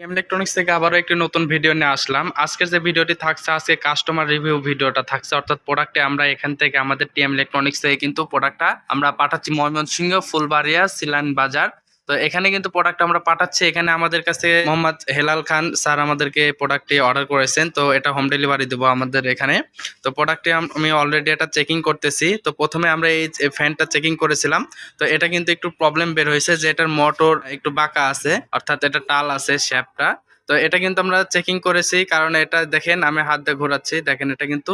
Electronics থেকে আবারও একটি নতুন ভিডিও নিয়ে আসলাম। আজকের যে ভিডিওটি থাকছে, আজকে কাস্টমার রিভিউ ভিডিওটা থাকছে। অর্থাৎ প্রোডাক্টে আমরা এখান থেকে আমাদের টিএম ইলেকট্রনিক্স থেকে কিন্তু প্রোডাক্টটা আমরা পাঠাচ্ছি ময়মনসিংহ, ফুলবাড়িয়া, সিলান বাজার। তো এখানে কিন্তু প্রোডাক্ট আমরা পাঠাচ্ছি। এখানে আমাদের কাছে মোহাম্মদ হেলাল খান স্যার আমাদেরকে প্রোডাক্টটি অর্ডার করেছেন। তো এটা হোম ডেলিভারি দেবো আমাদের এখানে। তো প্রোডাক্টটি আমি অলরেডি এটা চেকিং করতেছি। তো প্রথমে আমরা এই ফ্যানটা চেকিং করেছিলাম। তো এটা কিন্তু একটু প্রবলেম বের হয়েছে যে এটার মোটর একটু বাঁকা আছে, অর্থাৎ এটা টাল আছে শ্যাপটা তো এটা কিন্তু আমরা চেকিং করেছি, কারণ এটা দেখেন আমি হাত দিয়ে ঘোরাচ্ছি। দেখেন এটা কিন্তু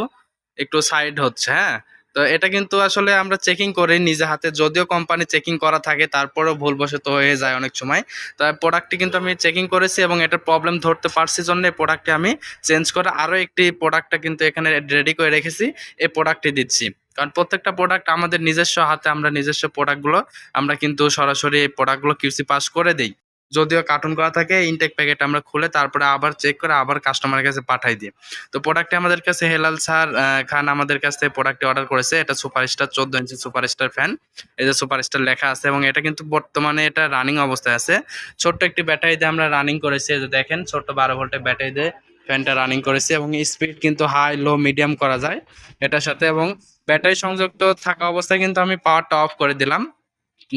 একটু সাইড হচ্ছে হ্যাঁ? তো এটা কিন্তু আসলে আমরা চেকিং করি নিজে হাতে। যদিও কোম্পানি চেকিং করা থাকে, তারপরেও ভুলবশত হয়ে যায় অনেক সময়। তো প্রোডাক্টটি কিন্তু আমি চেকিং করেছি এবং এটার প্রবলেম ধরতে পারছি জন্য এই প্রোডাক্টটি আমি চেঞ্জ করে আরও একটি প্রোডাক্টটা কিন্তু এখানে রেডি করে রেখেছি, এই প্রোডাক্টটি দিচ্ছি। কারণ প্রত্যেকটা প্রোডাক্ট আমাদের নিজস্ব হাতে আমরা নিজস্ব প্রোডাক্টগুলো আমরা কিন্তু সরাসরি এই প্রোডাক্টগুলো কিউসি পাস করে দিই। যদিও কার্টুন করা থাকে ইনটেক প্যাকেট আমরা খুলে তারপরে আবার চেক করে আবার কাস্টমারের কাছে পাঠাই দিই। তো প্রোডাক্টটি আমাদের কাছে হেলাল স্যার খান আমাদের কাছ থেকে প্রোডাক্টটি অর্ডার করেছে। এটা সুপারস্টার চোদ্দ ইঞ্চি সুপারস্টার ফ্যান এই যে সুপারস্টার লেখা আছে এবং এটা কিন্তু বর্তমানে এটা রানিং অবস্থায় আছে। ছোট্ট একটি ব্যাটারি দিয়ে আমরা রানিং করেছি যে দেখেন, ছোট্ট বারো ভোল্টের ব্যাটারি দিয়ে ফ্যানটা রানিং করেছি এবং স্পিড কিন্তু হাই লো মিডিয়াম করা যায়। এটার সাথে এবং ব্যাটারি সংযুক্ত থাকা অবস্থায় কিন্তু আমি পাওয়ারটা অফ করে দিলাম।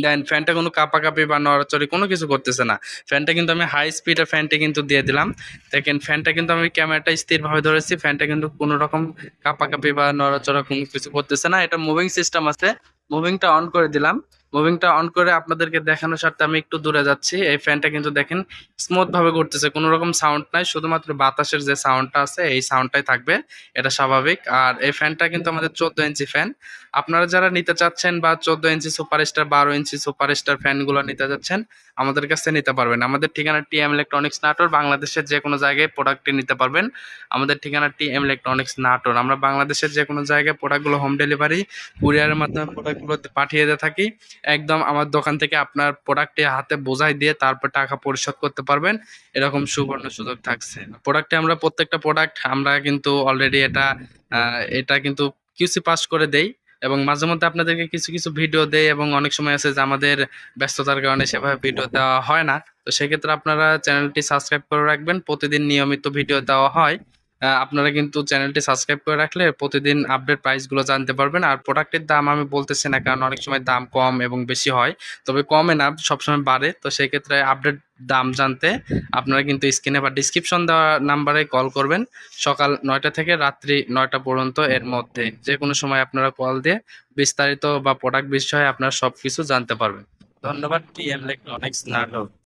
দেন ফ্যানটা কোনো কাপাকাপি বা নড়াচড়ি কোনো কিছু করতেছে না। ফ্যানটা কিন্তু আমি হাই স্পিডে ফ্যানটা কিন্তু দিয়ে দিলাম। দেখেন ফ্যানটা কিন্তু আমি ক্যামেরাটা স্থিরভাবে ধরেছি ফ্যানটা কিন্তু কোনো রকম কাপাকাপি বা নড়াচড়া কোনো কিছু করতেছে না। এটা মুভিং সিস্টেম আছে। মুভিংটা অন করে দিলাম। মুভিংটা অন করে আপনাদেরকে দেখানোর স্বার্থে আমি একটু দূরে যাচ্ছি। এই ফ্যানটা কিন্তু দেখেন স্মুথ ভাবে ঘুরতেছে কোনো রকম সাউন্ড নাই, শুধুমাত্র বাতাসের যে সাউন্ডটা আছে, এই সাউন্ডটাই থাকবে, এটা স্বাভাবিক। আর এই ফ্যানটা কিন্তু আমাদের চোদ্দ ইঞ্চি ফ্যান আপনারা যারা নিতে চাচ্ছেন বা চোদ্দ ইঞ্চি সুপার স্টার বারো ইঞ্চি সুপার স্টার ফ্যানগুলো নিতে যাচ্ছেন, আমাদের কাছে নিতে পারবেন। আমাদের ঠিকানা টিএম ইলেকট্রনিক্স নাটোর বাংলাদেশের যে কোনো জায়গায় প্রোডাক্টটি নিতে পারবেন। আমাদের ঠিকানা টিএম ইলেকট্রনিক্স নাটোর আমরা বাংলাদেশের যে কোনো জায়গায় প্রোডাক্টগুলো হোম ডেলিভারি কুরিয়ারের মাধ্যমে প্রোডাক্টগুলো পাঠিয়ে দিয়ে থাকি। একদম আমার দোকান থেকে আপনার প্রোডাক্টটি হাতে বোঝাই দিয়ে তারপর টাকা পরিশোধ করতে পারবেন। এরকম সুবর্ণ সুযোগ থাকছে। প্রোডাক্টে আমরা প্রত্যেকটা প্রোডাক্ট আমরা কিন্তু অলরেডি এটা এটা কিন্তু কিউসি পাস করে দেই এবং মাঝে মধ্যে আপনাদেরকে কিছু কিছু ভিডিও দেয় এবং অনেক সময় আছে যে আমাদের ব্যস্ততার কারণে সেভাবে ভিডিও দেওয়া হয় না। তো সেক্ষেত্রে আপনারা চ্যানেলটি সাবস্ক্রাইব করে রাখবেন। প্রতিদিন নিয়মিত ভিডিও দেওয়া হয়। আপনারা কিন্তু চ্যানেলটি সাবস্ক্রাইব করে রাখলে প্রতিদিন আপডেট প্রাইসগুলো জানতে পারবেন। আর প্রোডাক্টের দাম আমি বলতেছি না, কারণ অনেক সময় দাম কম এবং বেশি হয়। তবে কমে না, সবসময় বাড়ে। তো সেই ক্ষেত্রে আপডেট দাম জানতে আপনারা কিন্তু স্ক্রিনে বা ডিসক্রিপশন দেওয়া নাম্বারে কল করবেন। সকাল নয়টা থেকে রাত্রি নয়টা পর্যন্ত এর মধ্যে। যে কোনো সময় আপনারা কল দিয়ে বিস্তারিত বা প্রোডাক্ট বিষয়ে আপনারা সব কিছু জানতে পারবেন। ধন্যবাদ টি ইলেকট্রনিক্স নাটক